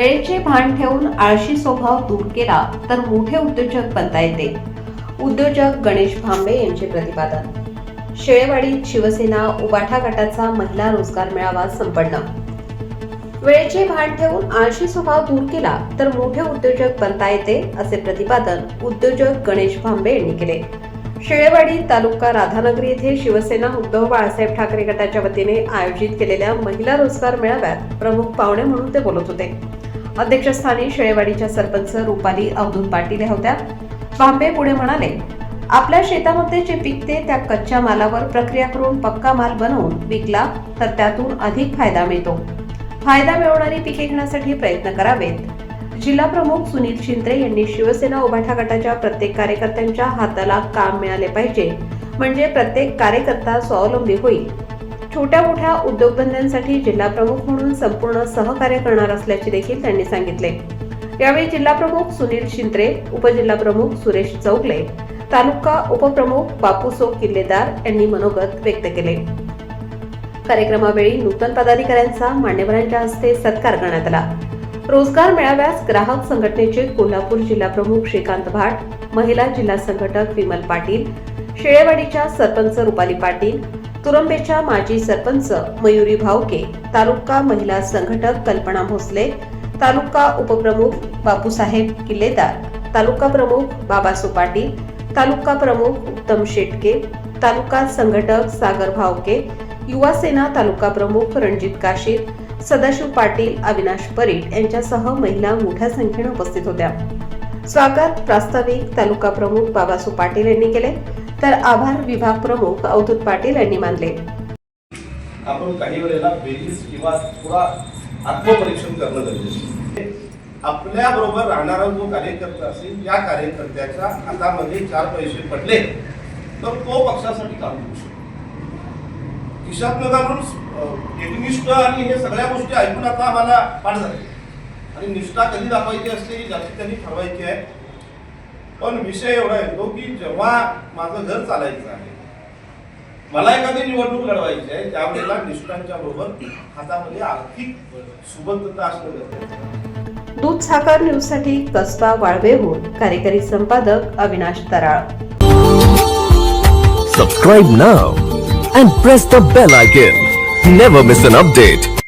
वेळेचे भान ठेवून आळशी स्वभाव दूर केला तर मोठे उद्योजक बनता येते. उद्योजक गणेश भांबे यांचे प्रतिपादन. शेळेवाडीत शिवसेना उबाठा गटाचा महिला रोजगार मेळावा संपन्न. वेळेचे भान ठेवून आळशी स्वभाव दूर केला तर मोठे उद्योजक बनता येते असे प्रतिपादन उद्योजक गणेश भांबे यांनी केले. शेळेवाडी तालुका राधानगरी येथे शिवसेना उद्धव बाळासाहेब ठाकरे गटाच्या वतीने आयोजित केलेल्या महिला रोजगार मेळाव्यात प्रमुख पाहुणे म्हणून ते बोलत होते. अध्यक्षस्थानी शेळेवाडीच्या सरपंच रुपाली अवधूत पाटील होत्या. भांबे पुढे म्हणाले आपल्या शेतामध्ये जे पिकते त्या कच्च्या मालावर प्रक्रिया करून पक्का माल बनवून विकला तर त्यातून अधिक फायदा मिळतो. फायदा मिळवणारी पिके घेण्यासाठी प्रयत्न करावेत. जिल्हा प्रमुख सुनील शिंद्रे यांनी शिवसेना उभाठा गटाच्या प्रत्येक कार्यकर्त्यांच्या हाताला काम मिळाले पाहिजे. म्हणजे प्रत्येक कार्यकर्ता स्वावलंबी होईल. छोट्या मोठ्या उद्योगधंद्यांसाठी जिल्हा प्रमुख म्हणून संपूर्ण सहकार्य करणार असल्याचे देखील त्यांनी सांगितले. यावेळी जिल्हा प्रमुख सुनील शिंत्रे उपजिल्हा प्रमुख सुरेश चौगले तालुका उपप्रमुख बापूसो किल्लेदार यांनी मनोगत व्यक्त केले. कार्यक्रमावेळी नूतन पदाधिकाऱ्यांचा मान्यवरांच्या हस्ते सत्कार करण्यात आला. रोजगार मेळाव्यास ग्राहक संघटनेचे कोल्हापूर जिल्हा प्रमुख श्रीकांत भाट महिला जिल्हा संघटक विमल पाटील शेळेवाडीच्या सरपंच रुपाली पाटील तुरंबेच्या माजी सरपंच मयुरी भावके तालुका महिला संघटक कल्पना भोसले तालुका उपप्रमुख बापूसाहेब किल्लेदार तालुका प्रमुख बाबासो पाटील तालुका प्रमुख उत्तम शेटके तालुका संघटक सागर भावके युवा सेना तालुका प्रमुख रणजित काशीद सदाशिव पाटील अविनाश परीट यांच्यासह महिला मोठ्या संख्येने उपस्थित होत्या. स्वागत प्रास्ताविक तालुका प्रमुख बाबासो पाटील यांनी केले. तर आभार विभाग प्रमुख अवधूत पाटील यांनी मानले. आपण काही वेळेला बेरीज किंवा थोडा आत्मपरीक्षण करणं गरजेचं आपल्या बरोबर राहणारा जो कार्यकर्ता असेल या कार्यकर्त्याच्या हातामध्ये चार पैसे पडले तर तो पक्षासाठी काम करू शकतो. खिशात घालून एकनिष्ठ आणि हे सगळ्या गोष्टी ऐकून आता आम्हाला पाठ झाले. आणि निष्ठा कधी दाखवायची असते ही जास्ती त्यांनी ठरवायची आहे. पण विषय एवढा येतो की जेव्हा माझं घर चालायचं आहे मला एखादी निवडणूक लढवायची आहे त्यावेळेला निष्ठांच्या बरोबर हातामध्ये आर्थिक सुबद्धता असणं गरजेचं. दूध साखर न्यूजसाठी कसबा वाळवेहून कार्यकारी संपादक Avinash Taral Subscribe now and press the bell icon. Never miss an update.